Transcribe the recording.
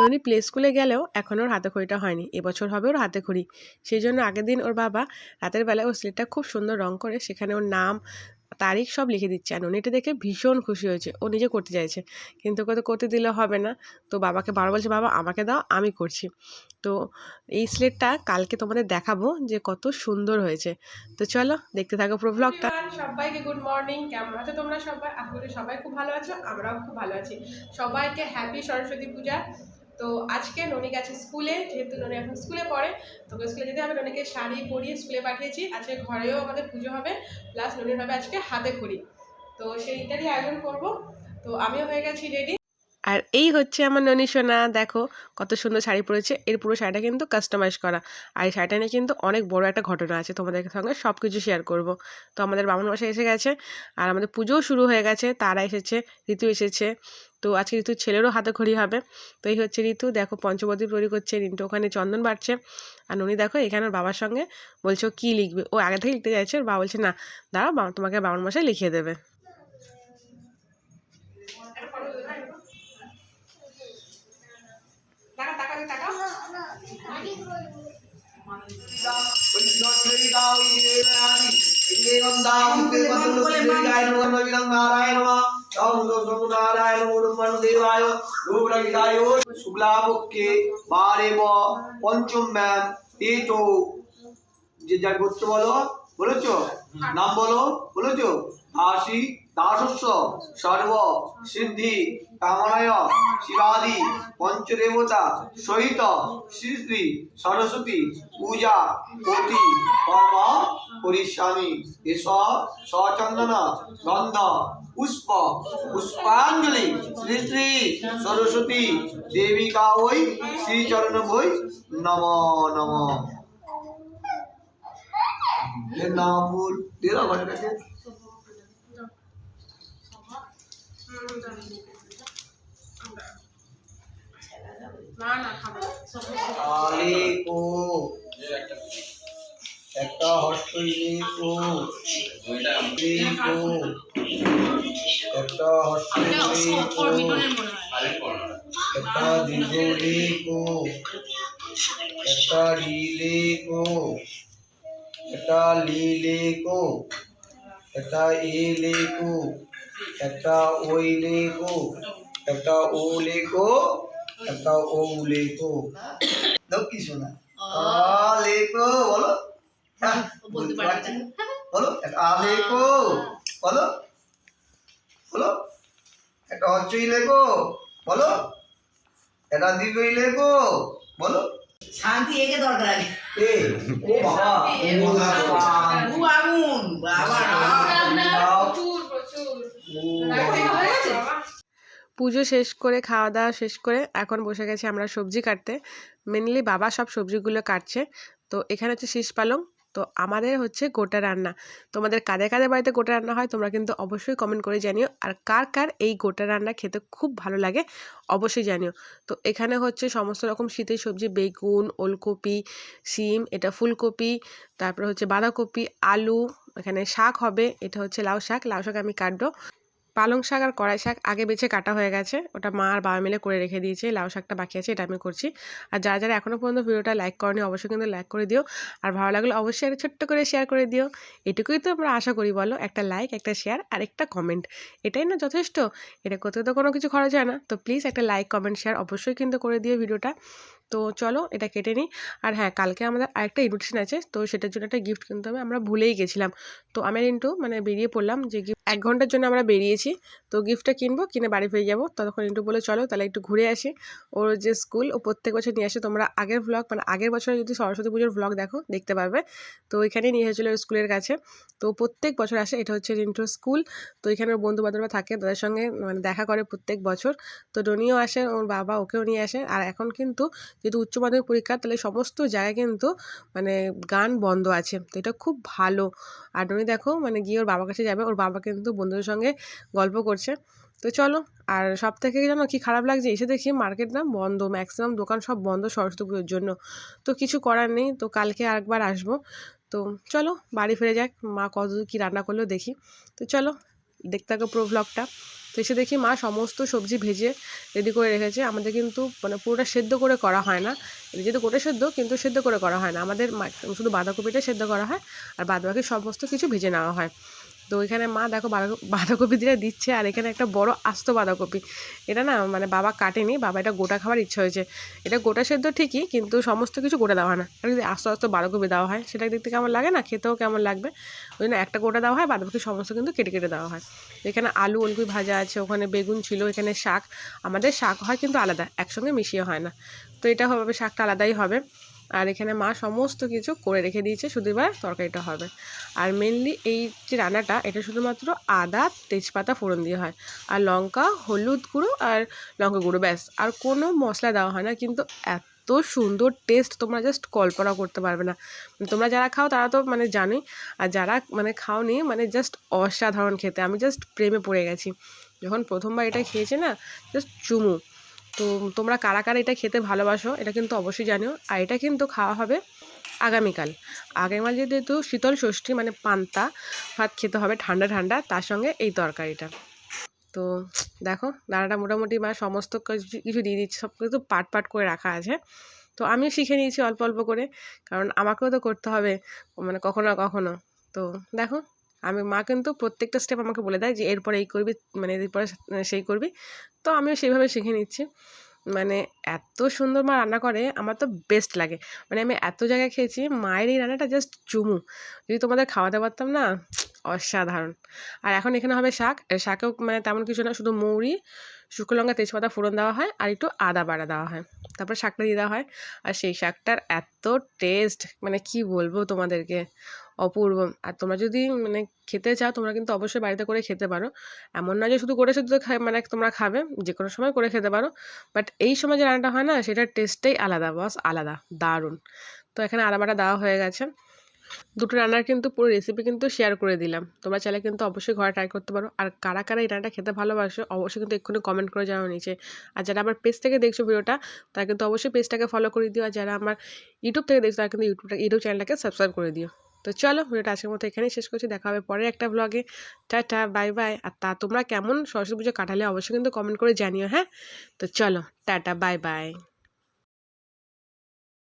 ননি play স্কুলে গেলেও এখন ওর হাতে খড়িটা হয়নি। এবছর হবে ওর হাতে খড়ি সেই জন্য আগের দিন ওর বাবা রাতের বেলায় ওর স্লেটটা খুব সুন্দর রং করে সেখানে ওর নাম তারিখ সব লিখে দিচ্ছে আর ননি দেখে ভীষণ খুশি হয়েছে। ও নিজে করতে চাইছে। কিন্তু ওকে তো করতে দিলে হবে না। তো বাবাকে বারবার বলছে, বাবা, আমাকে দাও, আমি করছি। তো এই স্লেটটা কালকে তোমাদের দেখাবো যে কত সুন্দর হয়েছে। তো চলো, দেখতে থাকো পুরো ব্লগটা সবাইকে গুড মর্নিং কেমন আছো তোমরা সবাই? আশা সবাই খুব ভালো আছো, আমরাও খুব ভালো আছি। সবাইকে হ্যাপি সরস্বতী পূজা। তো আজকে ননি গেছে স্কুলে, যেহেতু ননি এখন স্কুলে পড়ে, তোকে স্কুলে যেতে হবে। ননিকে শাড়ি পরিয়ে স্কুলে পাঠিয়েছি। আজকে ঘরেও আমাদের পুজো হবে প্লাস ননির হবে আজকে হাতে খড়ি। তো সেইটারই আয়োজন করব। তো আমিও হয়ে গেছি রেডি আর এই হচ্ছে আমার ননী দেখো কত সুন্দর শাড়ি পরেছে। এর পুরো শাড়িটা কিন্তু কাস্টমাইজ করা। আর এই শাড়িটা নিয়ে কিন্তু অনেক বড় একটা ঘটনা আছে। তোমাদের সঙ্গে সব কিছু শেয়ার করব। তো আমাদের বামন মাসে এসে গেছে। আর আমাদের পুজোও শুরু হয়ে গেছে। তারা এসেছে, ঋতু এসেছে। তো আজকে ঋতুর ছেলেরও হাতে খড়ি হবে। তো এই হচ্ছে ঋতু। দেখো পঞ্চবদ্বীপ তৈরি করছে। রিন্টু ওখানে চন্দন বাড়ছে। আর ননি দেখো এখানে বাবার সঙ্গে বলছে ও কী লিখবে? ও আগে থেকে লিখতে চাইছে। ওর বাবা বলছে, না, দাঁড়াও তোমাকে বামন মাসে লিখিয়ে দেবে। শুক্লাপক্ষে পঞ্চম ম্যাম এই তো যে যার গোত্র বলো বলেছ নাম বলো বলেছ দাসী দাসস্য সর্ব, সিদ্ধি, কামনায় শিবাদি, পঞ্চদেবতা সহিত শ্রী শ্রী সরস্বতী পূজা প্রতি কর্ম করিষ্যামি এস সচন্দন গন্ধ, পুষ্প, পুষ্পাঞ্জলি শ্রী শ্রী সরস্বতী দেবিকা ওই শ্রীচরণ বই নম নম। এর নাম বল দিয়ে দাও ঘরের কাছে আলেকো একটা হস্তলেকো লেকো একটা হস্তলেকো একটা দীর্ঘলেকো একটা রিলেকো একটা লিলেকো একটা এলেকো একটা ওইলেকো একটা ওলেকো একটা ওলেকো দাও কি শোনা? আলেকো বলো। হ্যাঁ, বলতে পারছি। বলো একটা আলেকো বলো। বলো একটা হচ্ছই লেখো বলো। দীর্ঘই লেখো বলো। শান্তি একে দরকার আগে। ও বাবা ও আগুন বাবা পুজো শেষ করে, খাওয়া দাওয়া শেষ করে এখন বসে গেছি আমরা সবজি কাটতে। মেনলি বাবা সব সবজিগুলো কাটছে। তো এখানে হচ্ছে শীষ পালং। তো আমাদের হচ্ছে গোটা রান্না। তোমাদের কাদের কাদের বাড়িতে গোটা রান্না হয় তোমরা কিন্তু অবশ্যই কমেন্ট করে জানিও। আর কার কার এই গোটা রান্না খেতে খুব ভালো লাগে অবশ্যই জানিও। তো এখানে হচ্ছে সমস্ত রকম শীতের সবজি, বেগুন, ওলকপি, শিম, এটা ফুলকপি, তারপরে হচ্ছে বাঁধাকপি, আলু, এখানে শাক হবে, এটা হচ্ছে লাউ শাক। লাউ শাক আমি কাটবো। পালং শাক আর কড়াই শাক আগে বেছে কাটা হয়ে গেছে। ওটা মা আর বাবা মিলে করে রেখে দিয়েছে। লাউ শাকটা বাকি আছে, এটা আমি করছি। আর যারা যারা এখনও পর্যন্ত ভিডিওটা লাইক করেনি, অবশ্যই কিন্তু লাইক করে দিও। আর ভালো লাগলে অবশ্যই একটা ছোট্ট করে শেয়ার করে দিও। এটুকুই তো আমরা আশা করি, বলো। একটা লাইক একটা শেয়ার আর একটা কমেন্ট এটাই না যথেষ্ট? এটা করতে তো কোনো কিছু খরচ হয় না। তো প্লিজ একটা লাইক কমেন্ট শেয়ার অবশ্যই কিন্তু করে দিও ভিডিওটা। তো চলো এটা কেটে নিই। আর হ্যাঁ কালকে আমাদের আরেকটা ইনভিটেশন আছে, তো সেটার জন্য একটা গিফট কিনতে হবে আমরা ভুলেই গেছিলাম। তো আমি কিন্তু মানে বেরিয়ে পড়লাম যে gift- এক ঘণ্টার জন্য আমরা বেরিয়েছি। তো গিফটটা কিনবো, কিনে বাড়ি ফিরে যাব। ততক্ষণ একটু বলে চলো তাহলে একটু ঘুরে আসি। ওর যে স্কুল ও প্রত্যেক বছর নিয়ে আসে, তোমরা আগের ব্লগ মানে আগের বছর যদি সরস্বতী পুজোর ব্লগ দেখো, দেখতে পারবে। তো ওইখানেই নিয়ে এসেছিল স্কুলের কাছে। তো প্রত্যেক বছর আসে, এটা হচ্ছে রিন্টুর স্কুল তো এখানে ওর বন্ধু বান্ধবরা থাকে, তাদের সঙ্গে মানে দেখা করে প্রত্যেক বছর। তো ডনিও আসে, ওর বাবা ওকেও নিয়ে আসে। আর এখন কিন্তু যেহেতু উচ্চ মাধ্যমিক পরীক্ষা, তাহলে সমস্ত জায়গায় কিন্তু মানে গান বন্ধ আছে। তো এটা খুব ভালো। আর উনি দেখো মানে গিয়ে ওর বাবার কাছে যাবে, ওর বাবা কিন্তু বন্ধুদের সঙ্গে গল্প করছে। তো চলো, আর সব থেকে জানো কি খারাপ লাগছে? এসে দেখি মার্কেট না বন্ধ ম্যাক্সিমাম দোকান সব বন্ধ সরস্বতী পুজোর জন্য। তো কিছু করার নেই, তো কালকে আরেকবার আসব। তো চলো, বাড়ি ফিরে যাক, মা কত কী রান্না করল দেখি। তো চলো দেখতে থাকো পুরো ব্লগটা তো এসে দেখি মা সমস্ত সবজি ভেজে রেডি করে রেখেছে। আমাদের কিন্তু মানে পুরোটা সেদ্ধ করে করা হয় না। যেহেতু গোটা সেদ্ধ, কিন্তু সেদ্ধ করে করা হয় না। আমাদের শুধু বাঁধাকপিটা সেদ্ধ করা হয় আর বাদবাকি সমস্ত কিছু ভেজে নেওয়া হয়। তো এখানে মা দেখো বাঁধা- বাঁধাকপি দিয়ে দিচ্ছে, আর এখানে একটা বড় আস্ত বাঁধাকপি। এটা না মানে বাবা কাটেনি, বাবা এটা গোটা খাওয়ার ইচ্ছা হয়েছে। এটা গোটা সেদ্ধ ঠিকই, কিন্তু সমস্ত কিছু গোটা দেওয়া হয় না। এটা যদি আস্তে আস্তে বাঁধাকপি দেওয়া হয়, সেটা দেখতে কেমন লাগে না? খেতেও কেমন লাগবে? ওই জন্য একটা গোটা দেওয়া হয় বাঁধাকপি সমস্ত কিন্তু কেটে কেটে দেওয়া হয়। এখানে আলু ওলকুই ভাজা আছে, ওখানে বেগুন ছিল, এখানে শাক। আমাদের শাক হয় কিন্তু আলাদা, একসঙ্গে মিশিয়ে হয় না। তো এটা হবে, শাকটা আলাদাই হবে। আর এখানে মা সমস্ত কিছু করে রেখে দিয়েছে, শুধু এবার তরকারিটা হবে। আর মেনলি এই যে রান্নাটা, এটা শুধুমাত্র আদা, তেজপাতা, ফোড়ন দিয়ে হয়। আর লঙ্কা, হলুদ গুঁড়ো আর লঙ্কা গুঁড়ো, ব্যাস। আর কোনো মশলা দেওয়া হয় না, কিন্তু এত সুন্দর টেস্ট তোমরা জাস্ট কল্পনা করতে পারবে না। তোমরা যারা খাও, তারা তো মানে জানোই। আর যারা মানে খাওনি মানে জাস্ট অসাধারণ খেতে। আমি জাস্ট প্রেমে পড়ে গেছি। যখন প্রথমবার এটা খেয়েছি না জাস্ট চুমু। তো তোমরা কারা কারা এটা খেতে ভালোবাসো, এটা কিন্তু অবশ্যই জানিও। আর এটা কিন্তু খাওয়া হবে আগামীকাল। আগামীকাল যেহেতু শীতল ষষ্ঠী মানে পান্তা ভাত খেতে হবে ঠান্ডা ঠান্ডা, তার সঙ্গে এই তরকারিটা। তো দেখো রান্নাটা মোটামুটি মা সমস্ত কিছু কিছু দিয়ে দিচ্ছে, সব কিছু পাট পাট করে রাখা আছে। তো আমিও শিখে নিয়েছি অল্প অল্প করে, কারণ আমাকেও তো করতে হবে মানে কখনো না কখনো। তো দেখো আমি, মা কিন্তু প্রত্যেকটা স্টেপ আমাকে বলে দেয় যে, এরপরে এই করবি মানে এরপরে সেই করবি। তো আমিও সেইভাবে শিখে নিচ্ছি। মানে এত সুন্দর মা রান্না করে, আমার তো বেস্ট লাগে। মানে আমি এত জায়গায় খেয়েছি, মায়ের এই রান্নাটা জাস্ট চুমু। যদি তোমাদের খাওয়াতে পারতাম না, অসাধারণ। আর এখন এখানে হবে শাক। শাকেও মানে তেমন কিছু না, শুধু মৌরি শুকনো লঙ্কা তেজপাতা ফোড়ন দেওয়া হয় আর একটু আদা বাড়া দেওয়া হয়। তারপর শাকটা দিয়ে দেওয়া হয়। আর সেই শাকটার এত টেস্ট মানে কি বলব তোমাদেরকে? অপূর্ব। আর তোমরা যদি মানে খেতে চাও, তোমরা কিন্তু অবশ্যই বাড়িতে করে খেতে পারো। এমন না যে শুধু করে শুধু মানে তোমরা খাবে, যে কোনো সময় করে খেতে পারো। বাট এই সময় যে রান্নাটা হয় না, সেটার টেস্টটাই আলাদা বস আলাদা, দারুণ। তো এখানে আদা বাটা দেওয়া হয়ে গেছে। দুটো রান্নার কিন্তু পুরো রেসিপি কিন্তু শেয়ার করে দিলাম। তোমরা চাইলে কিন্তু অবশ্যই ঘরে ট্রাই করতে পারো। আর কারা কারা এই রান্নাটা খেতে ভালোবাসো, অবশ্যই কিন্তু এক্ষুনি কমেন্ট করে জানাও নিচে। আর যারা আমার পেজ থেকে দেখছ ভিডিওটা, তারা কিন্তু অবশ্যই পেজটাকে ফলো করে দিও। আর যারা আমার ইউটিউব থেকে দেখছ, তারা কিন্তু ইউটিউবটা ইউটিউব চ্যানেলটাকে সাবস্ক্রাইব করে দিও। তো চলো, ভিডিওটা আজকের মতো এখানেই শেষ করছি। দেখা হবে পরের একটা ব্লগে টাটা বাই বাই আর তা তোমরা কেমন সরস্বতী পুজো কাটালে অবশ্যই কিন্তু কমেন্ট করে জানিও হ্যাঁ? তো চলো, টাটা বাই বাই